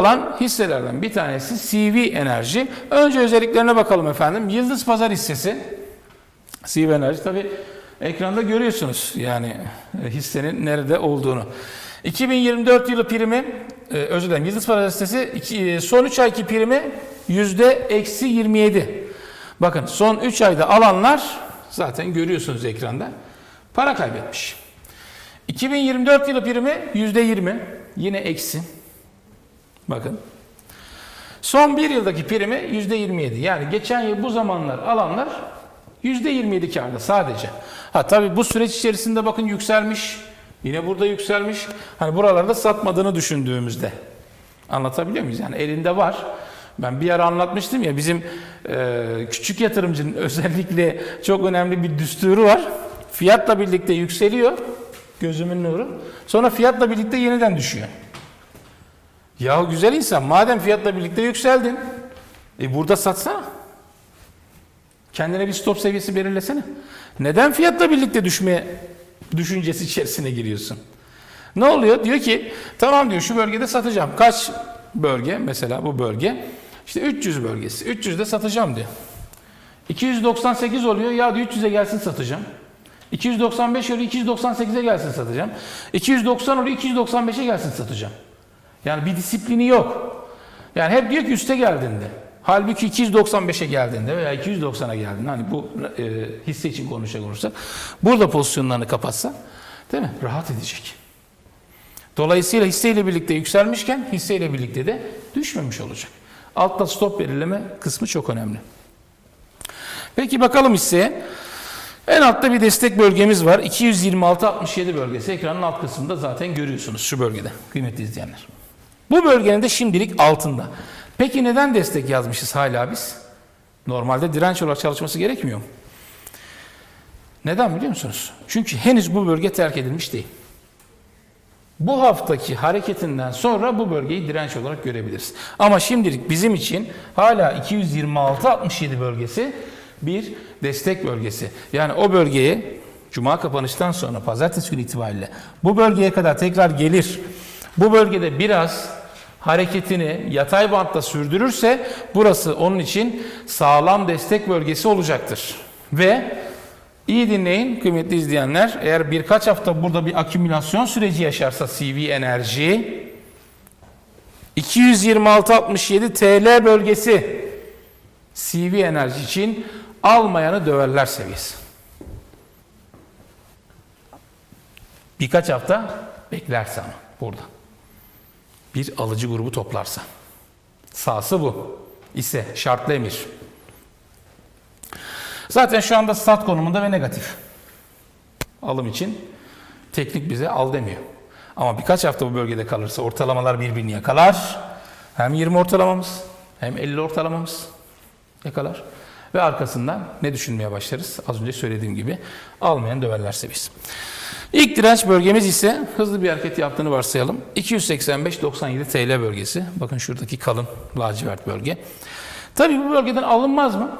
olan hisselerden bir tanesi CV Enerji. Önce özelliklerine bakalım efendim. Yıldız Pazar hissesi. CV Enerji tabi ekranda görüyorsunuz yani e, hissenin nerede olduğunu. 2024 yılı primi, e, özür dilerim Yıldız Pazar hissesi e, son 3 ayki primi yüzde eksi 27. Bakın son 3 ayda alanlar zaten görüyorsunuz ekranda para kaybetmiş. 2024 yılı primi yüzde 20 yine eksi. Bakın. Son bir yıldaki primi yüzde 27. Yani geçen yıl bu zamanlar alanlar yüzde 27 karda sadece. Ha tabii bu süreç içerisinde bakın yükselmiş. Yine burada yükselmiş. Hani buralarda satmadığını düşündüğümüzde. Anlatabiliyor muyuz? Yani elinde var. Ben bir ara anlatmıştım ya bizim e, küçük yatırımcının özellikle çok önemli bir düsturu var. Fiyatla birlikte yükseliyor. Gözümün nuru. Sonra fiyatla birlikte yeniden düşüyor. Ya güzel insan madem fiyatla birlikte yükseldin e burada satsana. Kendine bir stop seviyesi belirlesene. Neden fiyatla birlikte düşmeye düşüncesi içerisine giriyorsun? Ne oluyor? Diyor ki tamam diyor şu bölgede satacağım. Kaç bölge? Mesela bu bölge. İşte 300 bölgesi. 300'de satacağım diyor. 298 oluyor. Ya diyor 300'e gelsin satacağım. 295 oluyor 298'e gelsin satacağım. 290 oluyor 295'e gelsin satacağım. Yani bir disiplini yok. Yani hep diyor ki üste geldiğinde. Halbuki 295'e geldiğinde veya 290'a geldiğinde hani bu e, hisse için konuşacak olursak burada pozisyonlarını kapatsa değil mi? Rahat edecek. Dolayısıyla hisseyle birlikte yükselmişken hisseyle birlikte de düşmemiş olacak. Altta stop belirleme kısmı çok önemli. Peki bakalım hisseye. En altta bir destek bölgemiz var. 226-67 bölgesi. Ekranın alt kısmında zaten görüyorsunuz şu bölgede kıymetli izleyenler. Bu bölgenin de şimdilik altında. Peki neden destek yazmışız hala biz? Normalde direnç olarak çalışması gerekmiyor mu? Neden biliyor musunuz? Çünkü henüz bu bölge terk edilmiş değil. Bu haftaki hareketinden sonra bu bölgeyi direnç olarak görebiliriz. Ama şimdilik bizim için hala 226-67 bölgesi bir destek bölgesi. Yani o bölgeye Cuma kapanıştan sonra pazartesi günü itibariyle bu bölgeye kadar tekrar gelir. Bu bölgede biraz hareketini yatay bantta sürdürürse burası onun için sağlam destek bölgesi olacaktır. Ve iyi dinleyin kıymetli izleyenler. Eğer birkaç hafta burada bir akümülasyon süreci yaşarsa CV Enerji 226-67 TL bölgesi CV Enerji için almayanı döverler seviyesi. Birkaç hafta beklerse ama burada. Bir alıcı grubu toplarsa. Sağsı bu. ise şartlı emir. Zaten şu anda stat konumunda ve negatif. Alım için teknik bize al demiyor. Ama birkaç hafta bu bölgede kalırsa ortalamalar birbirini yakalar. Hem 20 ortalamamız hem 50 ortalamamız yakalar. Ve arkasından ne düşünmeye başlarız? Az önce söylediğim gibi almayan döverlerse biz. İlk direnç bölgemiz ise hızlı bir hareket yaptığını varsayalım. 285-97 TL bölgesi. Bakın şuradaki kalın lacivert bölge. Tabii bu bölgeden alınmaz mı?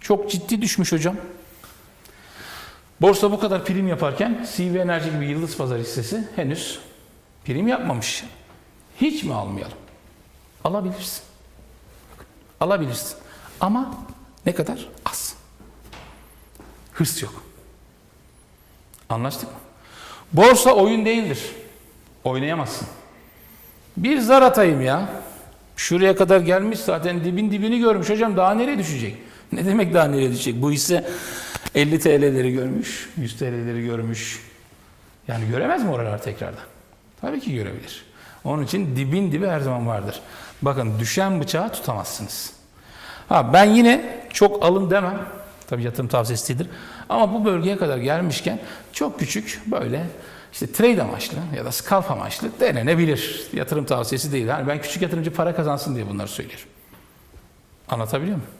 Çok ciddi düşmüş hocam. Borsa bu kadar prim yaparken CV Enerji gibi Yıldız Pazar hissesi henüz prim yapmamış. Hiç mi almayalım? Alabilirsin. Alabilirsin. Ama ne kadar? Az. Hırs yok. Anlaştık mı? Borsa oyun değildir. Oynayamazsın. Bir zar atayım ya. Şuraya kadar gelmiş zaten dibin dibini görmüş hocam daha nereye düşecek? Ne demek daha nereye düşecek? Bu ise 50 TL'leri görmüş, 100 TL'leri görmüş. Yani göremez mi oralar tekrardan? Tabii ki görebilir. Onun için dibin dibi her zaman vardır. Bakın düşen bıçağı tutamazsınız. Ha ben yine çok alın demem. Tabii yatırım tavsiyesi değildir. Ama bu bölgeye kadar gelmişken çok küçük böyle işte trade amaçlı ya da scalp amaçlı denenebilir. Yatırım tavsiyesi değil. Yani ben küçük yatırımcı para kazansın diye bunları söylüyorum. Anlatabiliyor muyum?